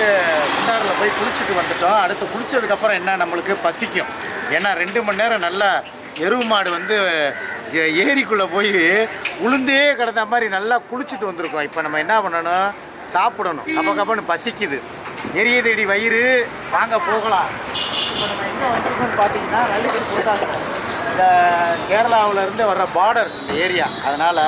வந்து குண்டாரில் போய் குளிச்சுட்டு வந்துட்டோம். அடுத்து குளிச்சதுக்கப்புறம் என்ன நம்மளுக்கு? பசிக்கும். ஏன்னா ரெண்டு மணி நேரம் நல்லா எருவு மாடு வந்து ஏ- ஏரிக்குள்ளே போய் உளுந்தே கிடந்த மாதிரி நல்லா குளிச்சுட்டு வந்திருக்கோம். இப்போ நம்ம என்ன பண்ணணும்? சாப்பிடணும். கப்ப கப்பன்னு பசிக்குது. எரிய தேடி வயிறு. வாங்க போகலாம். இப்போ நம்ம எங்கே வந்துருக்கோம்னு பார்த்தீங்கன்னா நல்லது போட்டாங்க. இந்த கேரளாவிலேருந்து வர்ற பார்டர் இந்த ஏரியா அதனால்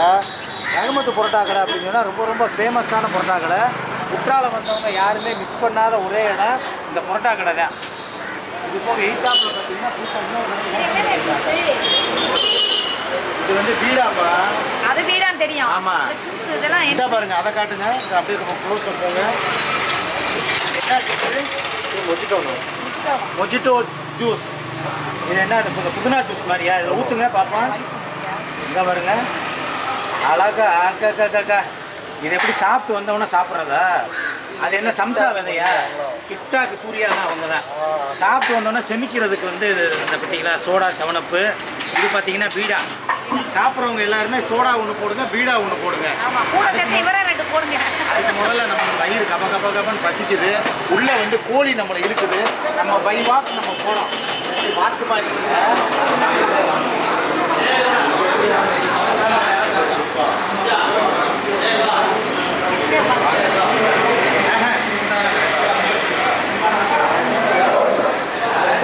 ரகுமத்து புரோட்டா கடை அப்படின்னு சொன்னால் ரொம்ப ரொம்ப ஃபேமஸான புரோட்டா கடை குற்றாலம் வந்தவங்க யாருமே மிஸ் பண்ணாத ஒரே இடம் இந்த புரோட்டா கடை தான். இது போக எயித்தாப்பில் பார்த்தீங்கன்னா. இது வந்து பீடாப்பா. அது வீடான்னு தெரியும். ஆமா. ஜூஸ் இதெல்லாம் இதா பாருங்க அதை காட்டுங்க. இது அப்படியே ரொம்ப க்ளோஸ் போங்க. மொஜிட்டோ மொஜிட்டோ ஜூஸ் இது என்ன? இது புது- புதினா ஜூஸ் மாதிரியா? இதில் ஊற்றுங்க பார்ப்போம். இங்கே பாருங்க. அழகா அக்கா அக்கா அக்கா. இது எப்படி சாப்பிட்டு வந்தவொடனே சாப்பிட்றதா? அது என்ன சம்சா விதையா? கிட்டாக்கு சூர்யா தான் அவங்க தான். சாப்பிட்டு வந்தோடனே செமிக்கிறதுக்கு வந்து இது இந்த பார்த்தீங்களா சோடா செவனப்பு. இது பார்த்தீங்கன்னா பீடா. சாப்பிட்றவங்க எல்லாருமே சோடா ஒன்று போடுங்க பீடா ஒன்று போடுங்க. அதுக்கு முதல்ல நம்ம வயிறு கப கப கபன்னு பசிக்குது. உள்ளே வந்து கோழி நம்மளை இருக்குது நம்ம பை வாக் நம்ம போகிறோம் வாக்கு பாருங்க.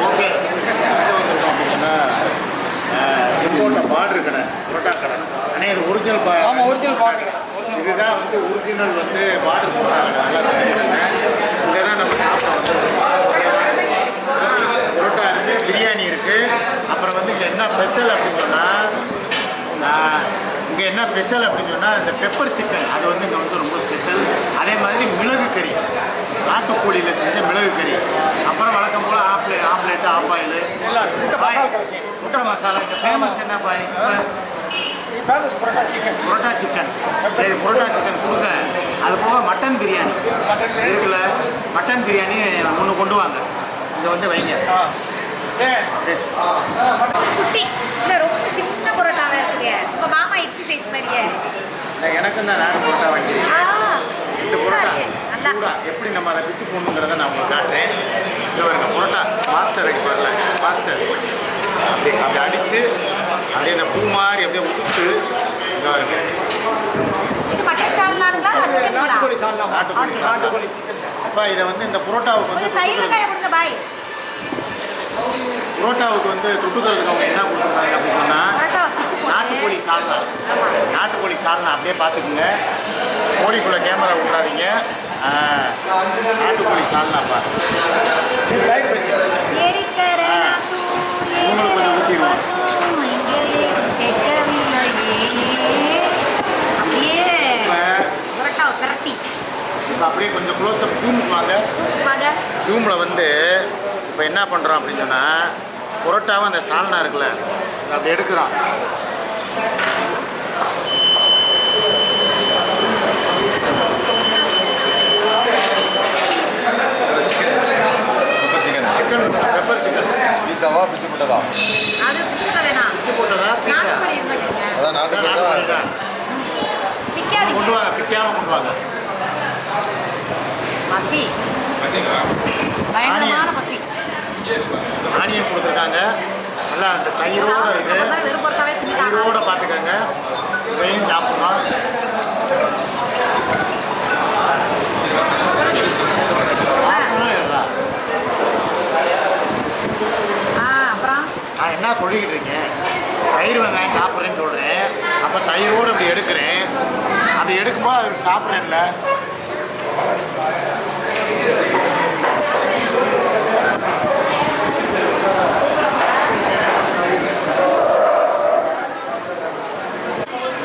ஓகே செங்கோட்டை பார்டர் கடை. புரோட்டா கடை ஆனால் இது ஒரிஜினல் பா ஒரிஜினல் பாட்டு இதுதான் வந்து ஒரிஜினல் வந்து பார்டர் புரோட்டா கடை நல்லா தெரிஞ்சுக்கோங்க இங்கே தான் நம்ம சாப்பிட வந்து புரோட்டா இருக்குது பிரியாணி இருக்குது அப்புறம் வந்து இங்கே என்ன ஸ்பெஷல் அப்படின்னு சொன்னால் இங்கே என்ன ஸ்பெஷல் அப்படின்னு சொன்னால் இந்த பெப்பர் சிக்கன் அது வந்து இங்கே வந்து ரொம்ப ஸ்பெஷல் அதே மாதிரி மிளகு கறி. நாட்டுக்கோழியில் செஞ்ச மிளகு கறி. அப்புறம் வழக்கம் போல் ஆப்லேட் ஆம்லேட் ஆஃப் ஆயில் எல்லாம் முட்டை பாய் முட்டை மசாலா இங்கே ஃபேமஸ் என்ன பாய்? பரோட்டா சிக்கன் புரோட்டா சிக்கன் சரி புரோட்டா சிக்கன் கொடுங்க. அது போக மட்டன் பிரியாணி. இருக்குல்ல? மட்டன் பிரியாணி ஒன்று கொண்டு வாங்க. இதை வந்து வைங்க. குட்டி. இல்ல ரொம்ப சின்ன எனக்கும் தான் நாடு புரோட்டா வாங்கி ஆ இந்த புரோட்டா சூடா எப்படி நம்ம அதை பிச்சு போடணுங்கிறத நான் உங்களுக்கு காட்டுறேன். இங்கே வருங்க புரோட்டா மாஸ்டர் அடி வரல மாஸ்டர். அப்படி அப்படி அடித்து அப்படியே இந்த பூ மாதிரி அப்படியே இது மட்டன் சால்னாங்களா சிக்கன் நாட்டுக்கோழி அப்பா இதை வந்து இந்த புரோட்டாவுக்கு வந்து பாய் புரோட்டாவுக்கு வந்து தொட்டுக்கிறதுக்கு அவங்க என்ன கொடுத்துருக்காங்க அப்படின்னு சொன்னால் நாட்டுக்கோழி சால்னா. நாட்டுக்கோழி சால்னா அப்படியே பார்த்துக்குங்க. கோழிக்குள்ளே கேமரா விட்றாதீங்க நாட்டுக்கோழி சால்னாப்பா உங்களுக்கு கொஞ்சம். அப்படியே இப்போ அப்படியே கொஞ்சம் க்ளோஸ்அப் ஜூமுக்கு வாங்க. ஜூமில் வந்து இப்போ என்ன பண்ணுறோம் அப்படின்னு சொன்னால் புரோட்டாவை அந்த சால்னா இருக்குல்ல அப்படி எடுக்கிறோம் பீஸாவா பிச்சு போட்டதா அது வேணாம் பிச்சு போட்டதா இருந்தா அதான் நாட்டு அதான் நாட்டுக்கோழி தான் பிக்காதீங்க கொண்டு வாங்க பிக்காமல் கொண்டு வாங்க பார்த்தீங்களா பயங்கரமான பசி ஆனியன் கொடுத்துருக்காங்க. நல்லா அந்த தயிரோடு இருக்குது அதான் வெறும் பரோட்டாவே தின்னுட்டாங்க தயிரோட பார்த்துக்கோங்க இதையும் சாப்பிட்றோம் ஆ அப்புறம் நான் என்ன சொல்லிக்கிட்டு இருக்கேன் தயிர் வெங்காயம் சாப்பிட்றேன்னு சொல்கிறேன் அப்போ தயிரோடு அப்படி எடுக்கிறேன் அப்படி எடுக்கும்போது அது சாப்பிட்றேன்ல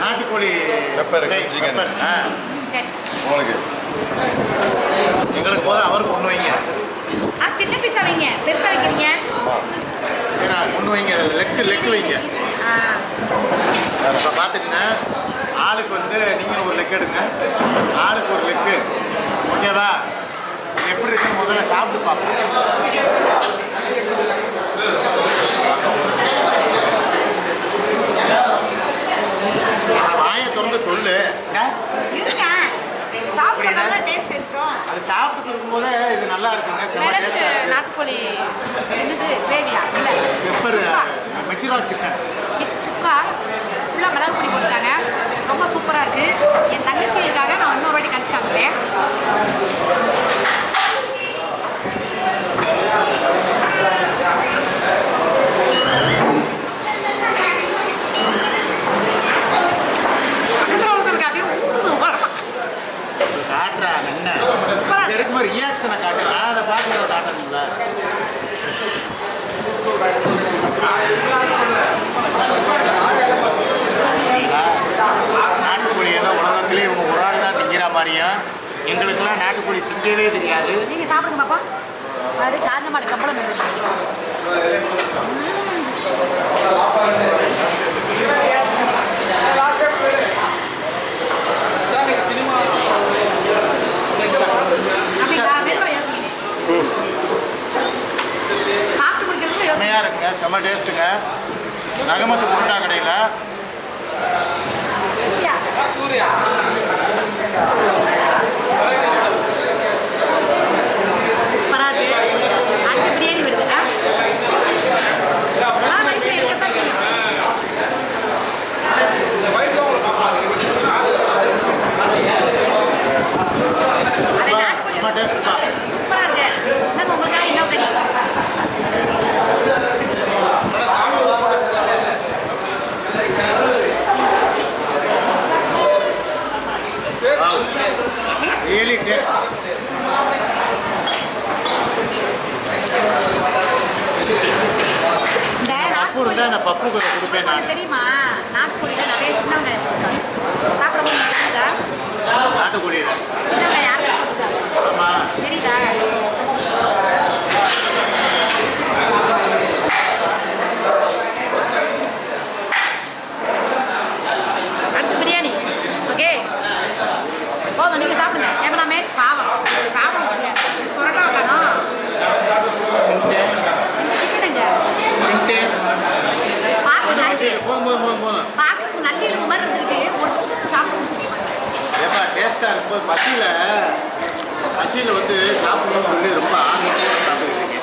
நாட்டுக்கோழி chicken. pepper. ஆ சரி உங்களுக்கு எங்களுக்கு போதும் அவருக்கு ஒன்று வைங்க ஆ சின்ன பீஸா வைங்க பெருசா வைக்கிறீங்க ஏன்னா ஒன்று வைங்க லெக்கு லெக்கு வைங்க. இப்போ பார்த்துக்குங்க ஆளுக்கு வந்து நீங்கள் ஒரு லெக் எடுங்க. ஆளுக்கு ஒரு லெக்கு. ஓகேவா? எப்படி இருக்குன்னு முதல்ல சாப்பிட்டு பார்ப்போம் வாயை திறந்து சொல்லு. அது சாப்பிட்டு இருக்கும்போது இது நல்லா இருக்குங்க. நாட்டுக்கோழி. என்னது? பெப்பர் மெக்கிரா சிக்கன். சிக் சுக்கா ஃபுல்லாக மிளகு பொடி போட்டிருக்காங்க ரொம்ப சூப்பராக இருக்குது என் தங்கச்சிகளுக்காக நான் இன்னொரு வாட்டி கழிச்சு காமிக்கிறேன் பக்கத்துல ஒருத்தருக்கு அப்படியே ஊத்துது உடம்பு. காட்டுறா என்ன சூப்பரா இங்க இருக்கும்போது ரியாக்ஷனை காட்டுறா அதை பார்த்து காட்டணும்ல நாட்டுக்கோழி ஏதோ உலகத்திலே இவங்க ஒரு ஆள் தான் திங்கிற மாதிரியும் எங்களுக்கெல்லாம் நாட்டுக்கோழி திங்கவே தெரியாது. நீங்க சாப்பிடுங்க பாப்பா. அது காஞ்ச மாடு நீங்கள் யோசிங்க செம்மையாக இருக்குங்க செம்ம டேஸ்ட்டுங்க நகமத்து புரோட்டா கடையில். சரியா? சூர்யா சூப்பரா இருக்கு அடுத்து பிரியாணி வருது ஆ? அதெல்லாம் லைஃப்ல இருக்கத்தான் செய்யும் அது நாட்டுக்கோழி செம்ம டேஸ்ட்டுப்பா சூப்பரா இருக்கு என்னங்க உங்களுக்காக இன்னும் கடி ரியலி டேஸ்ட் இந்த பப்பு இருந்தால் நான் பப்பு கொஞ்சம் கொடுப்பேன் நான். தெரியுமா? நாட்டுக்கோழியில நிறைய சின்ன வெங்காயம் சாப்பிடும்போது உங்களுக்கு தெரியுதா? நாட்டுக்கோழியில். சின்ன வெங்காயம் ஆமாம் தெரியுதா அடுத்து பிரியாணி ஓகே போதும் நீங்கள் சாப்பிடுங்க கேமராமேன் பாவம் சாப்பிடுங்க பரோட்டா காணும் சிக்கனுங்க பார்க்க நல்லி போதும் போதும் போதும் போதும் பார்க்கறதுக்கு நல்லி எலும்பு மாதிரி இருந்துக்கிட்டு ஒரு நிமிஷம் சாப்பிட்டு முடிச்சிருப்பாங்க டேஸ்ட்டாக இருக்கும்போது பசியில் பசியில் வந்து சாப்பிடணும்னு சொல்லி ரொம்ப ஆர்வத்தோட சாப்பிட்டுருக்கீங்க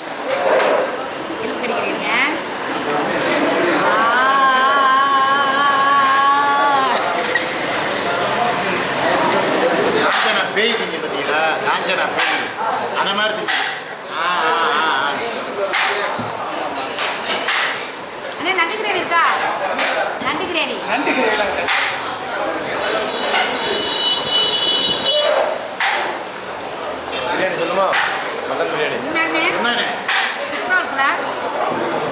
காஞ்சனா பேய் திங்க பார்த்தீங்களா? காஞ்சனா பேய். அந்த மாதிரி திங்க ஆ ஆ ஆ நண்டு கிரேவி இருக்கா? நண்டு கிரேவி. நன்றி கிரேவிலாங்க சொல்லுமா? மட்டன் பிரியாணி.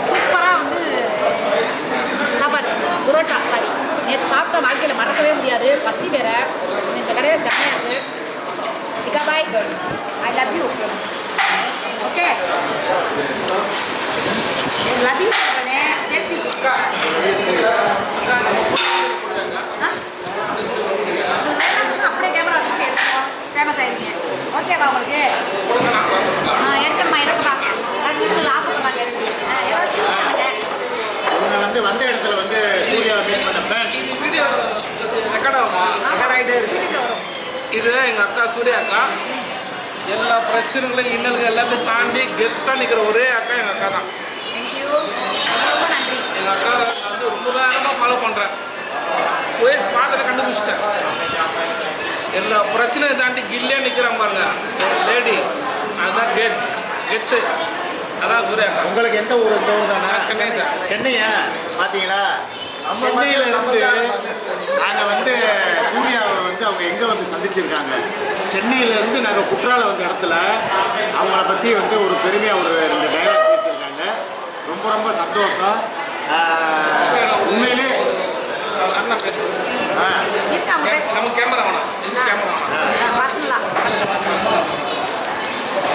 சூப்பராக வந்து சாப்பாடு. புரோட்டா சாரி நேற்று சாப்பிட்ட வாழ்க்கையில் மறக்கவே முடியாது. பசி வேற. இந்த கடையில் செம்மையாக இருக்குது சிக்கா பாய் I love you okay love you சொல்கிறேனே சேஃப்டி அப்படியே கேமரா வச்சுட்டு எடுத்துக்கோ ஃபேமஸ் ஆயிருக்கீங்க ஓகேவா உங்களுக்கு? ஆ எடுக்கணுமா எடுக்கமா ரசிகர்கள் ஆசைப்படுறாங்க இவங்க வந்து வந்த இடத்துல வந்து சூர்யாவை மீட் பண்ண ஃபேன் வீடியோ ரெக்கார்ட் ஆகுமா? ரெக்கார்ட் ஆகிட்டே இருக்கு. இது எங்கள் அக்கா சூர்யா அக்கா. எல்லா பிரச்சனைகளையும் இன்னல்கள் எல்லாத்தையும் தாண்டி கெத்தாக நிற்கிற ஒரே அக்கா எங்கள் அக்கா தான். தேங்க்யூ ரொம்ப நன்றி. எங்கள் அக்கா வந்து ரொம்ப நேரமாக ஃபாலோ பண்ணுறேன் ஃபேஸ் பார்த்துட்டு கண்டுபிடிச்சிட்டேன். எல்லா பிரச்சனையும் தாண்டி கில்லியாக நிற்கிறான் பாருங்க. லேடி அதுதான் கெத் கெத்து அதான் சூர்யா உங்களுக்கு எந்த ஊர்? இந்த ஊர் தானே? சென்னை சார். சென்னையா? பார்த்தீங்களா சென்னையில இருந்து நாங்கள் வந்து சூர்யாவை வந்து அவங்க எங்கே வந்து சந்திச்சிருக்காங்க? சென்னையில இருந்து நாங்கள் குற்றால வந்த இடத்துல அவங்கள பற்றி வந்து ஒரு பெருமையாக ஒரு ரெண்டு டைலாக் பேசியிருக்காங்க. ரொம்ப ரொம்ப சந்தோஷம். உண்மையிலே நமக்கு கேமரா வேணும். கேமரா வேணும் பசங்களா